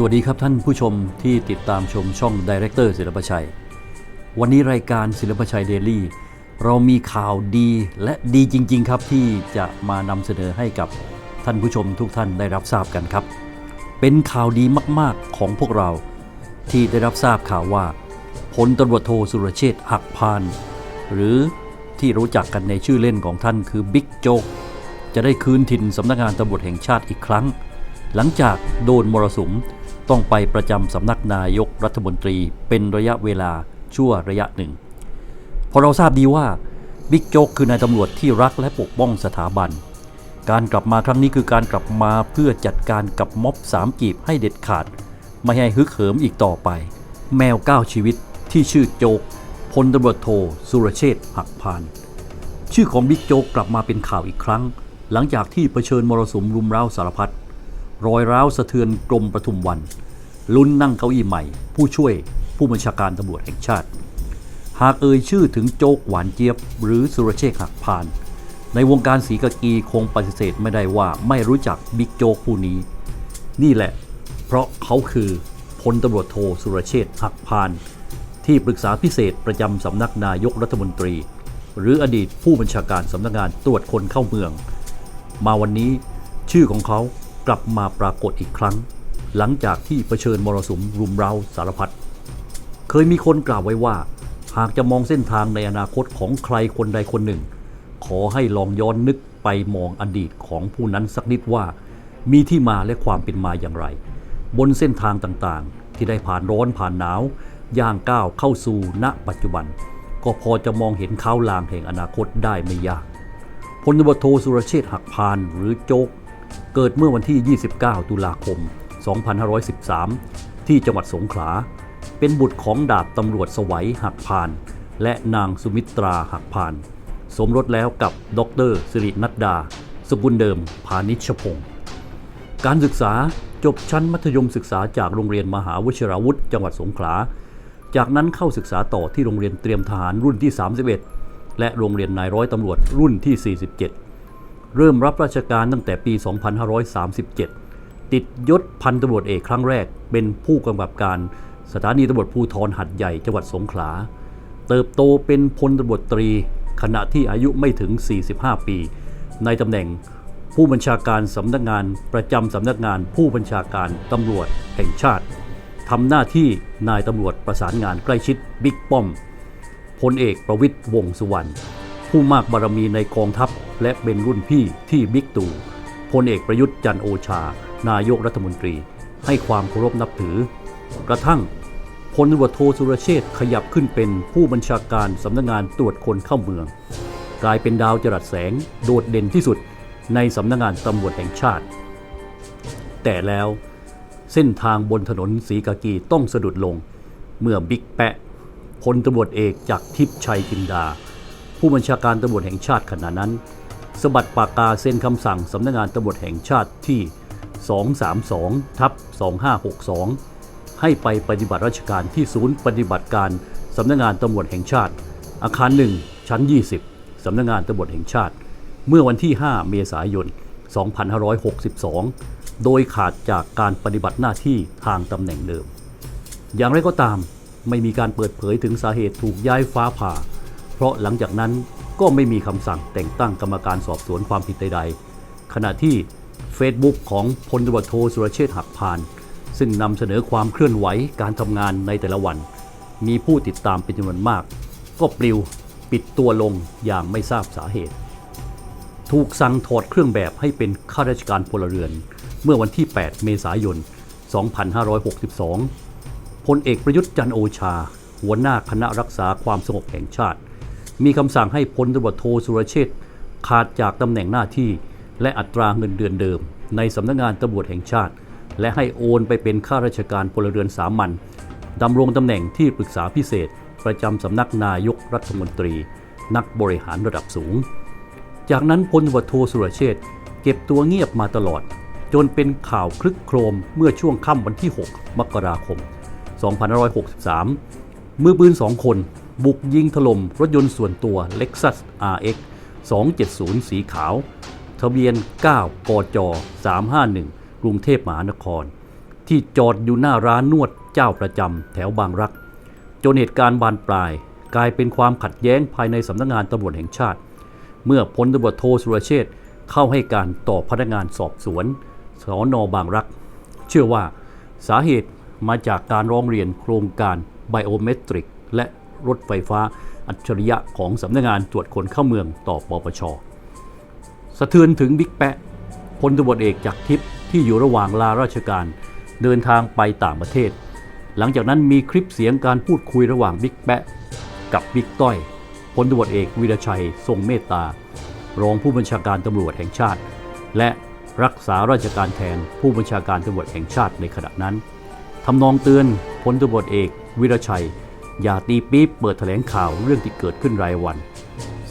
สวัสดีครับท่านผู้ชมที่ติดตามชมช่องดีเรคเตอร์ศิลปชัย วันนี้รายการศิลปชัยเดลี่เรามีข่าวดีและดีจริง ๆ ครับที่จะมานำเสนอให้กับท่านผู้ชมทุกท่านได้รับทราบกันครับ เป็นข่าวดีมากๆของพวกเราที่ได้รับทราบข่าวว่าพลตำรวจโทสุรเชษฐ์หักพาน หรือที่รู้จักกันในชื่อเล่นของท่านคือบิ๊กโจ๊กจะได้คืนถิ่นสำนักงานตำรวจแห่งชาติอีกครั้ง หลังจากโดนมรสุม ต้องไปประจำสำนักนายกรัฐมนตรีเป็นระยะเวลาชั่วระยะหนึ่ง พอเราทราบดีว่าบิ๊กโจ๊กคือนายตำรวจที่รักและปกป้องสถาบัน การกลับมาครั้งนี้คือการกลับมาเพื่อจัดการกับม็อบสามกีบให้เด็ดขาด ไม่ให้ฮึกเหิมอีกต่อไป แมวก้าชีวิตที่ชื่อโจ๊กพลตำรวจโทสุรเชษหักพาน ชื่อของบิ๊กโจ๊กกลับมาเป็นข่าวอีกครั้ง หลังจากที่เผชิญมรสุมรุมเร้าสารพัด รอยร้าวสะเทือนกรมประทุมวัน ลุ้นนั่งเก้าอี้ใหม่ ผู้ช่วยผู้บัญชาการตำรวจแห่งชาติ หากเอ่ยชื่อถึงโจ๊กหวานเจี๊ยบ หรือสุรเชษฐ์หักพาน ในวงการสีกากีคงปฏิเสธไม่ได้ว่าไม่รู้จักบิ๊กโจ๊กผู้นี้ นี่แหละ เพราะเขาคือพลตำรวจโทสุรเชษฐ์หักพาน ที่ปรึกษาพิเศษประจำสำนักนายกรัฐมนตรี หรืออดีตผู้บัญชาการสำนักงานตรวจคนเข้าเมือง มาวันนี้ชื่อของเขา กลับมาปรากฏอีกครั้ง หลังจากที่เผชิญมรสุมรุมเร้าสารพัดเคยมีคนกล่าวไว้ว่า หากจะมองเส้นทางในอนาคตของใครคนใดคนหนึ่ง ขอให้ลองย้อนนึกไปมองอดีตของผู้นั้นสักนิดว่า มีที่มาและความเป็นมาอย่างไร บนเส้นทางต่างๆ ที่ได้ผ่านร้อนผ่านหนาว ย่างก้าวเข้าสู่ณปัจจุบัน ก็พอจะมองเห็นข้าวลางแห่งอนาคตได้ไม่ยากพลตำรวโทสุรเชษฐ์หักพานหรือโจ๊ก เกิดเมื่อวันที่ 29 ตุลาคม 2513 ที่จังหวัดสงขลา เป็นบุตรของดาบตำรวจสวัยหักพาน และนางสุมิตราหักพาน สมรสแล้วกับดรสิรินัดดา สกุลเดิม พานิชพงศ์การศึกษาจบชั้นมัธยมศึกษาจากโรงเรียนมหาวชิราวุธ จังหวัดสงขลา จากนั้นเข้าศึกษาต่อที่โรงเรียนเตรียมทหารรุ่นที่ 31 และโรงเรียนนายร้อยตำรวจรุ่นที่ 47 เริ่มรับราชการตั้งแต่ปี 2537 ติดยศพันตำรวจเอกครั้งแรก เป็นผู้กำกับการสถานีตำรวจภูธรหัดใหญ่จังหวัดสงขลา เติบโตเป็นพลตำรวจตรี ขณะที่อายุไม่ถึง 45 ปี ในตำแหน่งผู้บัญชาการสำนักงานประจำสำนักงานผู้บัญชาการตำรวจแห่งชาติทำหน้าที่นายตำรวจประสานงานใกล้ชิดบิ๊กป้อมพลเอกประวิตยวงษ์สุวรรณผู้มากบารมีในกองทัพ และเป็นรุ่นพี่ที่บิ๊กตู่พลเอกประยุทธ์จันโอชา นายกรัฐมนตรี ให้ความเคารพนับถือ กระทั่งพลตำรวจโทสุรเชษขยับขึ้นเป็นผู้บัญชาการสำนักงานตรวจคนเข้าเมือง กลายเป็นดาวจรัสแสงโดดเด่นที่สุดในสำนักงานตำรวจแห่งชาติ แต่แล้วเส้นทางบนถนนสีกากีต้องสะดุดลง เมื่อบิ๊กแปะพลตำรวจเอกจากทิพย์ชัยจินดา ผู้บัญชาการตำรวจแห่งชาติขณะนั้น สบัดปากกาเซ็นคำสั่งสำนักงานตำรวจแห่งชาติที่ 232ทับ2562 ให้ไปปฏิบัติราชการที่ศูนย์ปฏิบัติการสำนักงานตำรวจแห่งชาติ อาคาร1ชั้น 20 สำนักงานตำรวจแห่งชาติ เมื่อวันที่ 5 เมษายน 2562 โดยขาดจากการปฏิบัติหน้าที่ทางตำแหน่งเดิม อย่างไรก็ตามไม่มีการเปิดเผยถึงสาเหตุถูกย้ายฟ้าผ่า เพราะหลังจากนั้น ก็ไม่มีคำสั่งแต่งตั้งกรรมการสอบสวนความผิดใด ๆ ขณะที่ Facebook ของพลตำรวจโทสุรเชษฐ์หักพาน ซึ่งนำเสนอความเคลื่อนไหวการทำงานในแต่ละวัน มีผู้ติดตามเป็นจำนวนมาก ก็ปลิวปิดตัวลงอย่างไม่ทราบสาเหตุ ถูกสั่งถอดเครื่องแบบให้เป็นข้าราชการพลเรือน เมื่อวันที่ 8 เมษายน 2562 พลเอกประยุทธ์จันโอชา หัวหน้าคณะรักษาความสงบแห่งชาติ มีคำสั่งให้พลตำรวจโทสุรเชษฐ์ขาดจากตำแหน่งหน้าที่ และอัตราเงินเดือนเดิม ในสำนักงานตำรวจแห่งชาติ และให้โอนไปเป็นข้าราชการพลเรือนสามัญดำรงตำแหน่งที่ปรึกษาพิเศษ ประจำสำนักนายกรัฐมนตรี นักบริหารระดับสูง จากนั้นพลตำรวจโทสุรเชษฐ์เก็บตัวเงียบมาตลอด จนเป็นข่าวคลึกโครมเมื่อช่วงค่ำวันที่ 6 มกราคม 2563 มือปืนสองคน บุกยิงถล่มรถยนต์ส่วนตัว Lexus RX 270 สีขาว ทะเบียน 9 กจ 351 กรุงเทพมหานคร ที่จอดอยู่หน้าร้านนวดเจ้าประจำแถวบางรัก จนเหตุการณ์บานปลาย กลายเป็นความขัดแย้งภายในสำนักงานตำรวจแห่งชาติ เมื่อพลตำรวจโทสุรเชษเข้าให้การต่อพนักงานสอบสวนสอนอบางรัก เชื่อว่าสาเหตุมาจากการร้องเรียนโครงการไบโอเมตริกและ รถไฟฟ้าอัจฉริยะของสำนักงานตรวจคนเข้าเมืองต่อปปช สะเทือนถึงบิ๊กแปะพลตำรวจเอกจากทิพย์ที่อยู่ระหว่างลาราชการ เดินทางไปต่างประเทศ หลังจากนั้นมีคลิปเสียงการพูดคุยระหว่างบิ๊กแปะกับบิ๊กต้อยพลตำรวจเอกวีรชัย ทรงเมตตารองผู้บัญชาการตำรวจแห่งชาติ และรักษาราชการแทนผู้บัญชาการตำรวจแห่งชาติในขณะนั้นทำนองเตือนพลตำรวจเอกวิรชัย อย่าตีปี๊บเปิดแถลงข่าวเรื่องที่เกิดขึ้นรายวัน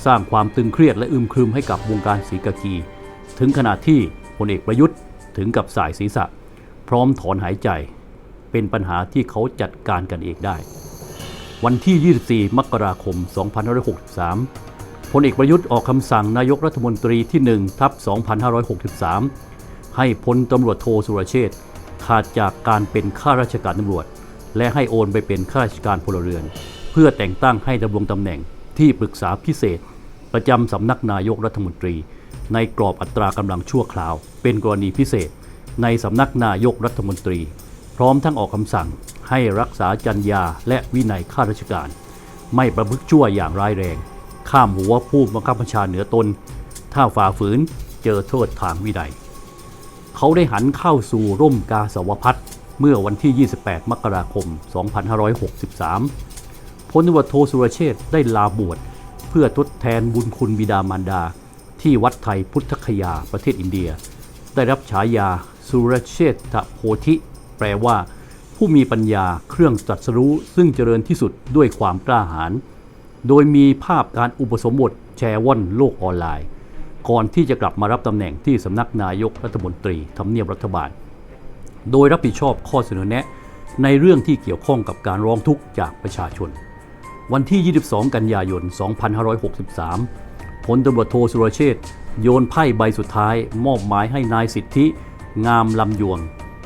สร้างความตึงเครียดและอึมครึมให้กับวงการศรีกากี ถึงขนาดที่พลเอกประยุทธ์ถึงกับสายศีรษะ พร้อมถอนหายใจ เป็นปัญหาที่เขาจัดการกันเองได้ วันที่ 24 มกราคม 2563 พลเอกประยุทธ์ออกคำสั่งนายกรัฐมนตรีที่1ทับ2563 ให้พลตำรวจโทสุรเชษฐ์ขาดจากการเป็นข้าราชการตำรวจ และให้โอนไปเป็นข้าราชการพลเรือน เพื่อแต่งตั้งให้ดำรงตำแหน่งที่ปรึกษาพิเศษ ประจำสำนักนายกรัฐมนตรี ในกรอบอัตรากำลังชั่วคราว เป็นกรณีพิเศษ ในสำนักนายกรัฐมนตรี พร้อมทั้งออกคำสั่งให้รักษาจรรยาและวินัยข้าราชการ ไม่ประพฤติชั่วอย่างร้ายแรง ข้ามหัวผู้บังคับบัญชาเหนือตน ถ้าฝ่าฝืนเจอโทษทางวินัยเขาได้หันเข้าสู่ร่มกาสาวพัฒน์ เมื่อวันที่ 28 มกราคม 2563 พลตำรวจโทสุรเชษฐ์ได้ลาบวชเพื่อทดแทนบุญคุณบิดามารดา ที่วัดไทยพุทธคยาประเทศอินเดีย ได้รับฉายาสุรเชษฐโพธิ แปลว่า ผู้มีปัญญาเครื่องตรัสรู้ซึ่งเจริญที่สุดด้วยความกล้าหาญ โดยมีภาพการอุปสมบทแชร์ว่อนโลกออนไลน์ ก่อนที่จะกลับมารับตำแหน่งที่สำนักนายกรัฐมนตรีทำเนียบรัฐบาล โดยรับผิดชอบข้อเสนอแนะในเรื่องที่เกี่ยวข้องกับการร้องทุกข์จากประชาชน วันที่ 22 กันยายน 2563 พลตำรวจโทสุรเชษฐ์โยนไพ่ใบสุดท้าย มอบหมายให้นายสิทธิ งามลำยวง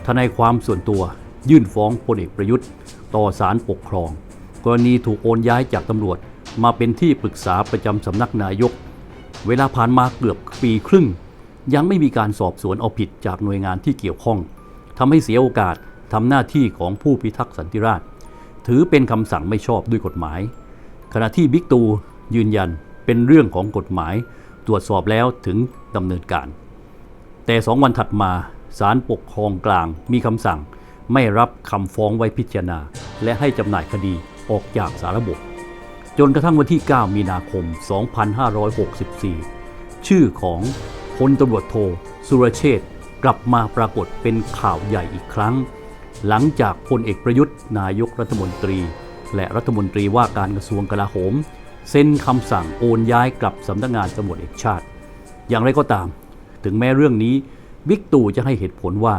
ทนายความส่วนตัว ยื่นฟ้องพลเอกประยุทธ์ ต่อศาลปกครอง กรณีถูกโอนย้ายจากตำรวจมาเป็นที่ปรึกษาประจำสำนักนายก เวลาผ่านมาเกือบปีครึ่ง ยังไม่มีการสอบสวนเอาผิดจากหน่วยงานที่เกี่ยวข้อง ทำให้เสียโอกาสทำหน้าที่ของผู้พิทักษ์สันติราษฎร์ถือเป็นคำสั่งไม่ชอบด้วยกฎหมาย ขณะที่บิ๊กตูยืนยันเป็นเรื่องของกฎหมาย ตรวจสอบแล้วถึงดำเนินการ แต่สองวันถัดมาศาลปกครองกลางมีคำสั่ง ไม่รับคำฟ้องไว้พิจารณา และให้จำหน่ายคดีออกจากสารบบ จนกระทั่งวันที่ 9 มีนาคม 2564 ชื่อของพลตำรวจโท สุรเชษฐ์ กลับมาปรากฏเป็นข่าวใหญ่อีกครั้ง หลังจากพลเอกประยุทธ์ นายกรัฐมนตรี และรัฐมนตรีว่าการกระทรวงกลาโหม เซ็นคำสั่งโอนย้ายกลับสำนักงานตำรวจแห่งชาติ อย่างไรก็ตาม ถึงแม้เรื่องนี้บิ๊กตู่จะให้เหตุผลว่า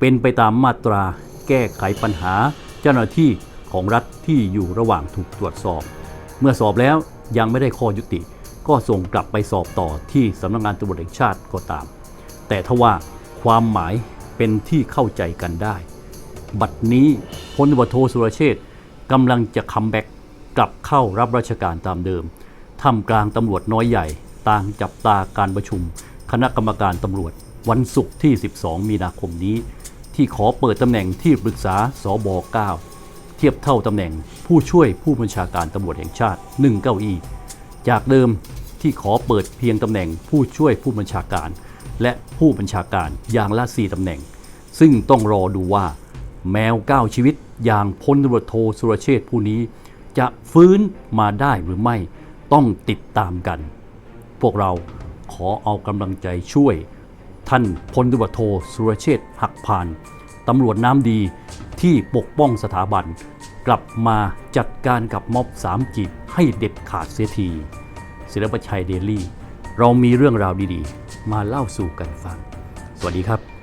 เป็นไปตามมาตราแก้ไขปัญหา เจ้าหน้าที่ของรัฐที่อยู่ระหว่างถูกตรวจสอบ เมื่อสอบแล้วยังไม่ได้ข้อยุติ ก็ส่งกลับไปสอบต่อที่สำนักงานตำรวจแห่งชาติก็ตาม แต่ทว่า ความหมายเป็นที่เข้าใจกันได้ บัดนี้พลวโทสุรเชษฐ์กำลังจะคัมแบ็กกลับเข้ารับราชการตามเดิมท่ามกลางตำรวจน้อยใหญ่ ต่างจับตาการประชุม คณะกรรมการตำรวจ วันศุกร์ที่ 12 มีนาคมนี้ ที่ขอเปิดตำแหน่งที่ปรึกษาสบ9เทียบเท่าตำแหน่งผู้ช่วยผู้บัญชาการตำรวจแห่งชาติ1เก้าอี้จากเดิมที่ขอเปิดเพียงตำแหน่งผู้ช่วยผู้บัญชาการ และผู้บัญชาการอย่างละ4ตำแหน่ง ซึ่งต้องรอดูว่าแมวก้าชีวิตอย่างพลตำรวจโทสุรเชษผู้นี้ จะฟื้นมาได้หรือไม่ต้องติดตามกัน พวกเราขอเอากำลังใจช่วย ท่านพลตำรวจโทสุรเชษหักพานตำรวจน้ำดีที่ปกป้องสถาบัน กลับมาจัดการกับม็อบสามกีบให้เด็ดขาดเสียทีศิลปชัยเดลี่ เรามีเรื่องราวดีๆ มาเล่าสู่กันฟัง สวัสดีครับ